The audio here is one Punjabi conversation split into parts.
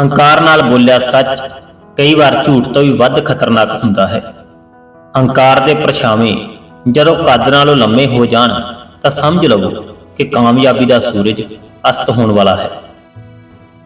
ਹੰਕਾਰ ਨਾਲ ਬੋਲਿਆ ਸੱਚ, ਕਈ ਵਾਰ ਝੂਠ ਤੋਂ ਵੀ ਵੱਧ ਖਤਰਨਾਕ ਹੁੰਦਾ ਹੈ। ਹੰਕਾਰ ਦੇ ਪਰਛਾਵੇਂ ਜਦੋਂ ਕੱਦ ਨਾਲੋਂ ਲੰਮੇ ਹੋ ਜਾਣ, ਤਾਂ ਸਮਝ ਲਵੋ ਕਿ ਕਾਮਯਾਬੀ ਦਾ ਸੂਰਜ ਅਸਤ ਹੋਣ ਵਾਲਾ ਹੈ।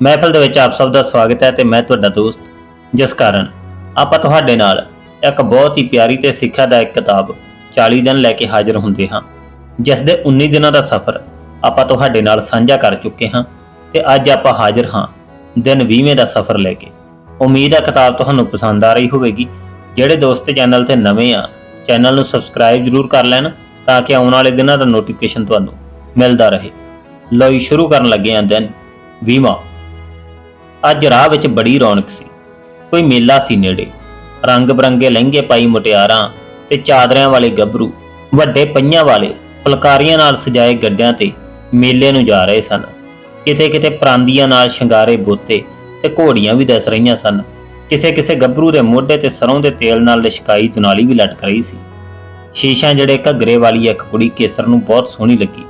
ਮਹਿਫਲ ਦੇ ਵਿੱਚ ਆਪ ਸਭ ਦਾ ਸਵਾਗਤ ਹੈ ਤੇ ਮੈਂ ਤੁਹਾਡਾ ਦੋਸਤ, ਜਿਸ ਕਾਰਨ ਆਪਾਂ ਤੁਹਾਡੇ ਨਾਲ ਇੱਕ ਬਹੁਤ ਹੀ ਪਿਆਰੀ ਤੇ ਸਿੱਖਿਆਦਾਇਕ ਕਿਤਾਬ 40 ਦਿਨ ਲੈ ਕੇ ਹਾਜ਼ਰ ਹੁੰਦੇ ਹਾਂ, ਜਿਸ ਦੇ 19 ਦਿਨਾਂ ਦਾ ਸਫ਼ਰ ਆਪਾਂ ਤੁਹਾਡੇ ਨਾਲ ਸਾਂਝਾ ਕਰ ਚੁੱਕੇ ਹਾਂ ਤੇ ਅੱਜ ਆਪਾਂ ਹਾਜ਼ਰ ਹਾਂ ਦਿਨ 20ਵੇਂ ਦਾ ਸਫ਼ਰ ਲੈ ਕੇ। ਉਮੀਦ ਹੈ ਕਿਤਾਬ ਤੁਹਾਨੂੰ ਪਸੰਦ ਆ ਰਹੀ ਹੋਵੇਗੀ। ਜਿਹੜੇ ਦੋਸਤ ਚੈਨਲ ਤੇ ਨਵੇਂ ਆ, ਚੈਨਲ ਨੂੰ ਸਬਸਕ੍ਰਾਈਬ ਜ਼ਰੂਰ ਕਰ ਲੈਣ ਤਾਂ ਕਿ ਆਉਣ ਵਾਲੇ ਦਿਨਾਂ ਦਾ ਨੋਟੀਫਿਕੇਸ਼ਨ ਤੁਹਾਨੂੰ ਮਿਲਦਾ ਰਹੇ। ਲਓ ਸ਼ੁਰੂ ਕਰਨ ਲੱਗੇ ਹਾਂ ਦਿਨ 20ਵਾਂ ਅੱਜ ਰਾਹ ਵਿੱਚ ਬੜੀ ਰੌਣਕ ਸੀ। ਕੋਈ ਮੇਲਾ ਸੀ ਨੇੜੇ। ਰੰਗ ਬਰੰਗੇ ਲਹਿੰਗੇ ਪਾਈ ਮੁਟਿਆਰਾਂ ਤੇ ਚਾਦਰਿਆਂ ਵਾਲੇ ਗੱਭਰੂ ਵੱਡੇ ਪਈਆਂ ਵਾਲੇ ਫੁਲਕਾਰੀਆਂ ਨਾਲ ਸਜਾਏ ਗੱਡਿਆਂ ਤੇ ਮੇਲੇ ਨੂੰ ਜਾ ਰਹੇ ਸਨ। ਕਿਤੇ ਕਿਤੇ ਪਰਾਂਦੀਆਂ ਨਾਲ ਸ਼ਿੰਗਾਰੇ ਬੋਤੇ ਤੇ ਘੋੜੀਆਂ ਵੀ ਦਿਸ ਰਹੀਆਂ ਸਨ। ਕਿਸੇ ਕਿਸੇ ਗੱਭਰੂ ਦੇ ਮੋਢੇ ਤੇ ਸਰੋਂ ਦੇ ਤੇਲ ਨਾਲ ਲਿਸ਼ਕਾਈ ਦੁਨਾਲੀ ਵੀ ਲਟਕ ਰਹੀ ਸੀ। ਸ਼ੀਸ਼ਾ ਜਿਹੜੇ ਘੱਗਰੇ ਵਾਲੀ ਇੱਕ ਕੁੜੀ ਕੇਸਰ ਨੂੰ ਬਹੁਤ ਸੋਹਣੀ ਲੱਗੀ,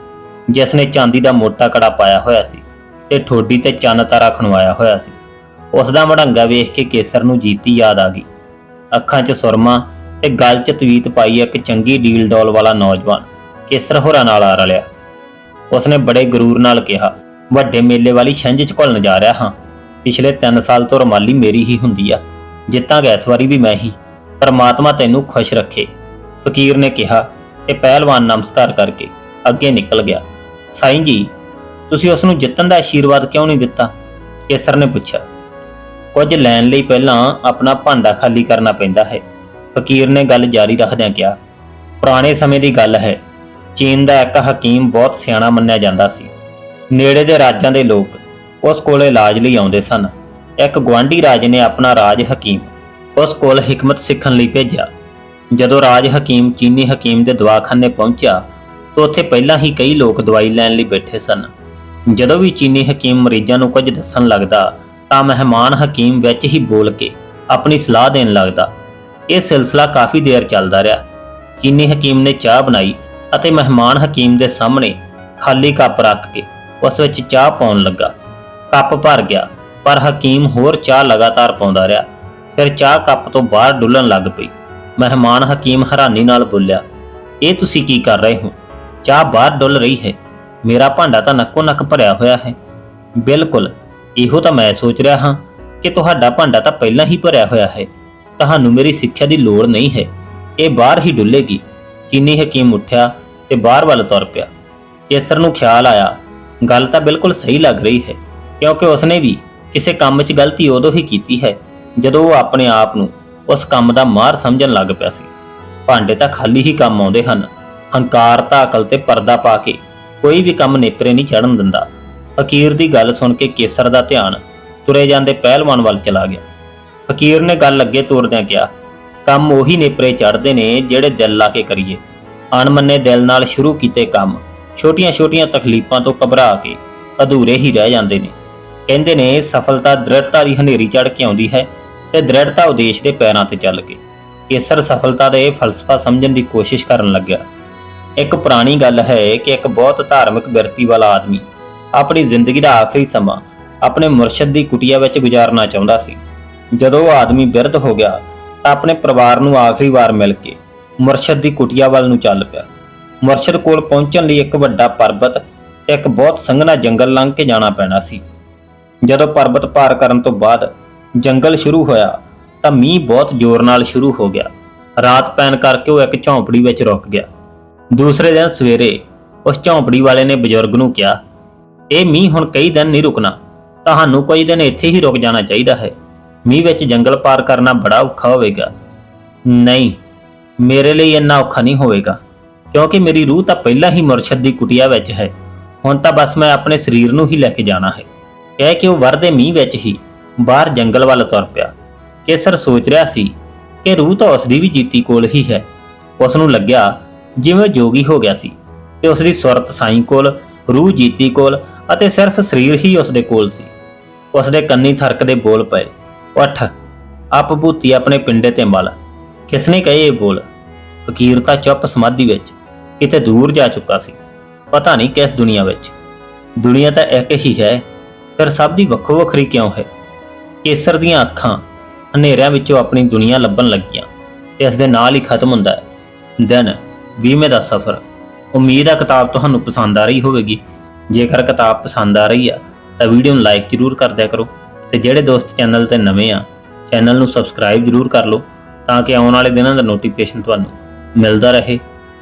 ਜਿਸ ਨੇ ਚਾਂਦੀ ਦਾ ਮੋਟਾ ਕੜਾ ਪਾਇਆ ਹੋਇਆ ਸੀ ਤੇ ਠੋਡੀ ਤੇ ਚੰਨ ਤਾਰਾ ਖਣਵਾਇਆ ਹੋਇਆ ਸੀ। ਉਸ ਦਾ ਮੜੰਗਾ ਵੇਖ ਕੇ ਕੇਸਰ ਨੂੰ ਜੀਤੀ ਯਾਦ ਆ ਗਈ। ਅੱਖਾਂ 'ਚ ਸੁਰਮਾ ਤੇ ਗਲ 'ਚ ਤਵੀਤ ਪਾਈ ਇੱਕ ਚੰਗੀ ਡੀਲ ਡੋਲ ਵਾਲਾ ਨੌਜਵਾਨ ਕੇਸਰ ਹੋਰਾਂ ਨਾਲ ਆ ਰਲਿਆ। ਉਸਨੇ ਬੜੇ ਗਰੂਰ ਨਾਲ ਕਿਹਾ ਵੱਡੇ ਮੇਲੇ ਵਾਲੀ ਛਿੰਝ 'ਚ ਘੁਲਣ ਜਾ ਰਿਹਾ ਹਾਂ। ਪਿਛਲੇ 3 ਸਾਲ ਤੋਂ ਰਮਾਲੀ ਮੇਰੀ ਹੀ ਹੁੰਦੀ ਆ। ਜਿੱਤਾਂਗਾ ਇਸ ਵਾਰੀ ਵੀ ਮੈਂ ਹੀ। ਪਰਮਾਤਮਾ ਤੈਨੂੰ ਖੁਸ਼ ਰੱਖੇ। ਫਕੀਰ ਨੇ ਕਿਹਾ ਤੇ ਪਹਿਲਵਾਨ ਨਮਸਕਾਰ ਕਰਕੇ ਅੱਗੇ ਨਿਕਲ ਗਿਆ। ਸਾਈਂ ਜੀ, ਤੁਸੀਂ ਉਸ ਨੂੰ ਜਿੱਤਣ ਦਾ ਆਸ਼ੀਰਵਾਦ ਕਿਉਂ ਨਹੀਂ ਦਿੱਤਾ? ਕੇਸਰ ਨੇ ਪੁੱਛਿਆ। ਕੁਝ ਲੈਣ ਲਈ ਪਹਿਲਾਂ ਆਪਣਾ ਭਾਂਡਾ ਖਾਲੀ ਕਰਨਾ ਪੈਂਦਾ ਹੈ। ਫਕੀਰ ਨੇ ਗੱਲ ਜਾਰੀ ਰੱਖਦਿਆਂ ਕਿਹਾ, ਪੁਰਾਣੇ ਸਮੇਂ ਦੀ ਗੱਲ ਹੈ। ਚੀਨ ਦਾ ਇੱਕ ਹਕੀਮ ਬਹੁਤ ਸਿਆਣਾ ਮੰਨਿਆ ਜਾਂਦਾ ਸੀ। ਨੇੜੇ ਦੇ ਰਾਜਾਂ ਦੇ ਲੋਕ ਉਸ ਕੋਲ ਇਲਾਜ ਲਈ ਆਉਂਦੇ ਸਨ। ਇੱਕ ਗਵਾਂਢੀ ਰਾਜ ਨੇ ਆਪਣਾ ਰਾਜ ਹਕੀਮ ਉਸ ਕੋਲ ਹਕਮਤ ਸਿੱਖਣ ਲਈ ਭੇਜਿਆ। ਜਦੋਂ ਰਾਜ ਹਕੀਮ ਚੀਨੀ ਹਕੀਮ ਦੇ ਦਵਾਖਾਨੇ ਪਹੁੰਚਿਆ ਤਾਂ ਉੱਥੇ ਪਹਿਲਾਂ ਹੀ ਕਈ ਲੋਕ ਦਵਾਈ ਲੈਣ ਲਈ ਬੈਠੇ ਸਨ। ਜਦੋਂ ਵੀ ਚੀਨੀ ਹਕੀਮ ਮਰੀਜ਼ਾਂ ਨੂੰ ਕੁਝ ਦੱਸਣ ਲੱਗਦਾ ਤਾਂ ਮਹਿਮਾਨ ਹਕੀਮ ਵਿੱਚ ਹੀ ਬੋਲ ਕੇ ਆਪਣੀ ਸਲਾਹ ਦੇਣ ਲੱਗਦਾ। ਇਹ ਸਿਲਸਿਲਾ ਕਾਫੀ ਦੇਰ ਚੱਲਦਾ ਰਿਹਾ। ਚੀਨੀ ਹਕੀਮ ਨੇ ਚਾਹ ਬਣਾਈ ਅਤੇ ਮਹਿਮਾਨ ਹਕੀਮ ਦੇ ਸਾਹਮਣੇ ਖਾਲੀ ਕੱਪ ਰੱਖ ਕੇ ਉਸ ਵਿੱਚ ਚਾਹ ਪਾਉਣ ਲੱਗਾ। ਕੱਪ ਭਰ ਗਿਆ, ਪਰ ਹਕੀਮ ਹੋਰ ਚਾਹ ਲਗਾਤਾਰ ਪਾਉਂਦਾ ਰਿਹਾ। ਫਿਰ ਚਾਹ ਕੱਪ ਤੋਂ ਬਾਹਰ ਡੁੱਲਣ ਲੱਗ ਪਈ। ਮਹਿਮਾਨ ਹਕੀਮ ਹੈਰਾਨੀ ਨਾਲ ਬੋਲਿਆ, ਇਹ ਤੁਸੀਂ ਕੀ ਕਰ ਰਹੇ ਹੋ? ਚਾਹ ਬਾਹਰ ਡੁੱਲ ਰਹੀ ਹੈ। ਮੇਰਾ ਭਾਂਡਾ ਤਾਂ ਨੱਕੋ ਨੱਕ ਭਰਿਆ ਹੋਇਆ ਹੈ। ਬਿਲਕੁਲ, ਇਹੋ ਤਾਂ ਮੈਂ ਸੋਚ ਰਿਹਾ ਹਾਂ ਕਿ ਤੁਹਾਡਾ ਭਾਂਡਾ ਤਾਂ ਪਹਿਲਾਂ ਹੀ ਭਰਿਆ ਹੋਇਆ ਹੈ। ਤੁਹਾਨੂੰ ਮੇਰੀ ਸਿੱਖਿਆ ਦੀ ਲੋੜ ਨਹੀਂ ਹੈ। ਇਹ ਬਾਹਰ ਹੀ ਡੁੱਲੇਗੀ। ਚੀਨੀ ਹਕੀਮ ਉੱਠਿਆ ਤੇ ਬਾਹਰ ਵੱਲ ਤੁਰ ਪਿਆ। ਕੇਸਰ ਨੂੰ ਖਿਆਲ ਆਇਆ ਗੱਲ ਤਾਂ ਬਿਲਕੁਲ ਸਹੀ ਲੱਗ ਰਹੀ ਹੈ, ਕਿਉਂਕਿ ਉਸਨੇ ਵੀ ਕਿਸੇ ਕੰਮ 'ਚ ਗਲਤੀ ਉਦੋਂ ਹੀ ਕੀਤੀ ਹੈ, ਜਦੋਂ ਉਹ ਆਪਣੇ ਆਪ ਨੂੰ ਉਸ ਕੰਮ ਦਾ ਮਾਰ ਸਮਝਣ ਲੱਗ ਪਿਆ ਸੀ। ਭਾਂਡੇ ਤਾਂ ਖਾਲੀ ਹੀ ਕੰਮ ਆਉਂਦੇ ਹਨ, ਹੰਕਾਰ ਤਾਂ ਅਕਲ ਤੇ ਪਰਦਾ ਪਾ ਕੇ ਕੋਈ ਵੀ ਕੰਮ ਨੇਪਰੇ ਨਹੀਂ ਚੜਨ ਦਿੰਦਾ। ਫਕੀਰ ਦੀ ਗੱਲ ਸੁਣ ਕੇ ਕੇਸਰ ਦਾ ਧਿਆਨ ਤੁਰੇ ਜਾਂਦੇ ਪਹਿਲਵਾਨ ਵੱਲ ਚਲਾ ਗਿਆ। ਫਕੀਰ ਨੇ ਗੱਲ ਅੱਗੇ ਤੋਰਦਿਆਂ ਕਿਹਾ, ਕੰਮ ਉਹੀ ਨੇਪਰੇ ਚੜਦੇ ਨੇ ਜਿਹੜੇ ਦਿਲ ਲਾ ਕੇ ਕਰੀਏ। ਅਣਮੰਨੇ ਦਿਲ ਨਾਲ ਸ਼ੁਰੂ ਕੀਤੇ ਕੰਮ ਛੋਟੀਆਂ-ਛੋਟੀਆਂ ਤਕਲੀਫਾਂ ਤੋਂ ਘਬਰਾ ਕੇ ਅਧੂਰੇ ਹੀ ਰਹਿ ਜਾਂਦੇ ਨੇ। ਕਹਿੰਦੇ ਨੇ, ਸਫਲਤਾ ਦ੍ਰਿੜਤਾ ਦੀ ਹਨੇਰੀ ਚੜ ਕੇ ਆਉਂਦੀ ਹੈ ਤੇ ਦ੍ਰਿੜਤਾ ਉਦੇਸ਼ ਦੇ ਪੈਰਾਂ ਤੇ ਚੱਲ ਕੇ। ਕੇਸਰ ਸਫਲਤਾ ਦਾ ਇਹ ਫਲਸਫਾ ਸਮਝਣ ਦੀ ਕੋਸ਼ਿਸ਼ ਕਰਨ ਲੱਗਿਆ। ਇੱਕ ਪੁਰਾਣੀ ਗੱਲ ਹੈ ਕਿ ਇੱਕ ਬਹੁਤ ਧਾਰਮਿਕ ਬਿਰਤੀ ਵਾਲਾ ਆਦਮੀ ਆਪਣੀ ਜ਼ਿੰਦਗੀ ਦਾ ਆਖਰੀ ਸਮਾਂ ਆਪਣੇ ਮੁਰਸ਼ਿਦ ਦੀ ਕੁਟੀਆ ਵਿੱਚ ਗੁਜ਼ਾਰਨਾ ਚਾਹੁੰਦਾ ਸੀ। ਜਦੋਂ ਉਹ ਆਦਮੀ ਬਿਰਧ ਹੋ ਗਿਆ ਤਾਂ ਆਪਣੇ ਪਰਿਵਾਰ ਨੂੰ ਆਖਰੀ ਵਾਰ ਮਿਲ ਕੇ ਮੁਰਸ਼ਿਦ ਦੀ ਕੁਟੀਆ ਵੱਲ ਨੂੰ ਚੱਲ ਪਿਆ। ਮੁਰਸ਼ਿਦ ਕੋਲ ਪਹੁੰਚਣ ਲਈ ਇੱਕ ਵੱਡਾ ਪਰਬਤ ਤੇ ਇੱਕ ਬਹੁਤ ਸੰਘਣਾ ਜੰਗਲ ਲੰਘ ਕੇ ਜਾਣਾ ਪੈਣਾ ਸੀ। ਜਦੋਂ ਪਰਬਤ ਪਾਰ ਕਰਨ ਤੋਂ ਬਾਅਦ ਜੰਗਲ ਸ਼ੁਰੂ ਹੋਇਆ ਤਾਂ ਮੀਂਹ ਬਹੁਤ ਜ਼ੋਰ ਨਾਲ ਸ਼ੁਰੂ ਹੋ ਗਿਆ। ਰਾਤ ਪੈਣ ਕਰਕੇ ਉਹ ਇੱਕ ਝੌਂਪੜੀ ਵਿੱਚ ਰੁਕ ਗਿਆ। ਦੂਸਰੇ ਦਿਨ ਸਵੇਰੇ ਉਸ ਝੌਂਪੜੀ ਵਾਲੇ ਨੇ ਬਜ਼ੁਰਗ ਨੂੰ ਕਿਹਾ, ਇਹ ਮੀਂਹ ਹੁਣ ਕਈ ਦਿਨ ਨਹੀਂ ਰੁਕਣਾ। ਤੁਹਾਨੂੰ ਕੁਝ ਦਿਨ ਇੱਥੇ ਹੀ ਰੁਕ ਜਾਣਾ ਚਾਹੀਦਾ ਹੈ। ਮੀਂਹ ਵਿੱਚ ਜੰਗਲ ਪਾਰ ਕਰਨਾ ਬੜਾ ਔਖਾ ਹੋਵੇਗਾ। ਨਹੀਂ, ਮੇਰੇ ਲਈ ਇੰਨਾ ਔਖਾ ਨਹੀਂ ਹੋਵੇਗਾ। ਕਿਉਂਕਿ ਮੇਰੀ ਰੂਹ ਤਾਂ ਪਹਿਲਾਂ ਹੀ ਮੁਰਸ਼ਦ ਦੀ ਕੁਟੀਆ ਵਿੱਚ ਹੈ। ਹੁਣ ਤਾਂ ਬਸ ਮੈਂ ਆਪਣੇ ਸਰੀਰ ਨੂੰ ਹੀ ਲੈ ਕੇ ਜਾਣਾ ਹੈ। ਕਹਿ ਕੇ ਉਹ ਵਰਦੇ ਮੀਂਹ ਵਿੱਚ ਹੀ ਬਾਹਰ ਜੰਗਲ ਵੱਲ ਤੁਰ ਪਿਆ। ਕੇਸਰ ਸੋਚ ਰਿਹਾ ਸੀ ਕਿ ਰੂਹ ਤਾਂ ਉਸ ਦੀ ਵੀ ਜੀਤੀ ਕੋਲ ਹੀ ਹੈ। ਉਸ ਨੂੰ ਲੱਗਿਆ ਜਿਵੇਂ ਜੋਗੀ ਹੋ ਗਿਆ ਸੀ ਤੇ ਉਸ ਦੀ ਸੁਰਤ ਸਾਈਂ ਕੋਲ, ਰੂਹ ਜੀਤੀ ਕੋਲ ਅਤੇ ਸਿਰਫ ਸਰੀਰ ਹੀ ਉਸ ਦੇ ਕੋਲ ਸੀ। ਉਸ ਦੇ ਕੰਨੀ ਥਰਕਦੇ ਬੋਲ ਪਏ। ਉੱਠ, ਆਪ ਭੂਤੀ ਆਪਣੇ ਪਿੰਡੇ ਤੇ ਮਲ। ਕਿਸਨੇ ਕਹੇ ਇਹ ਬੋਲ? ਫਕੀਰ ਤਾਂ ਚੁੱਪ ਸਮਾਧੀ ਵਿੱਚ ਕਿਤੇ ਦੂਰ ਜਾ ਚੁੱਕਾ ਸੀ। ਪਤਾ ਨਹੀਂ ਕਿਸ ਦੁਨੀਆ ਵਿੱਚ। ਦੁਨੀਆ ਤਾਂ ਇੱਕ ਹੀ ਹੈ, ਫਿਰ ਸਭ ਦੀ ਵੱਖੋ ਵੱਖਰੀ ਕਿਉਂ ਹੈ? ਕੇਸਰ ਦੀਆਂ ਅੱਖਾਂ ਹਨੇਰਿਆਂ ਵਿੱਚੋਂ ਆਪਣੀ ਦੁਨੀਆ ਲੱਭਣ ਲੱਗੀਆਂ ਤੇ ਇਸ ਦੇ ਨਾਲ ਹੀ ਖਤਮ ਹੁੰਦਾ ਹੈ। ਦਿਨ 20ਵੇਂ ਦਾ ਸਫ਼ਰ। ਉਮੀਦ ਹੈ ਕਿਤਾਬ ਤੁਹਾਨੂੰ ਪਸੰਦ ਆ ਰਹੀ ਹੋਵੇਗੀ। ਜੇਕਰ ਕਿਤਾਬ ਪਸੰਦ ਆ ਰਹੀ ਆ, ਤਾਂ ਵੀਡੀਓ ਨੂੰ ਲਾਈਕ ਜ਼ਰੂਰ ਕਰ ਦਿਆ ਕਰੋ ਤੇ ਜਿਹੜੇ ਦੋਸਤ ਚੈਨਲ ਤੇ ਨਵੇਂ ਆ, ਚੈਨਲ ਨੂੰ ਸਬਸਕ੍ਰਾਈਬ ਜ਼ਰੂਰ ਕਰ ਲਓ ਤਾਂ ਕਿ ਆਉਣ ਵਾਲੇ ਦਿਨਾਂ ਦਾ ਨੋਟੀਫਿਕੇਸ਼ਨ ਤੁਹਾਨੂੰ ਮਿਲਦਾ ਰਹੇ।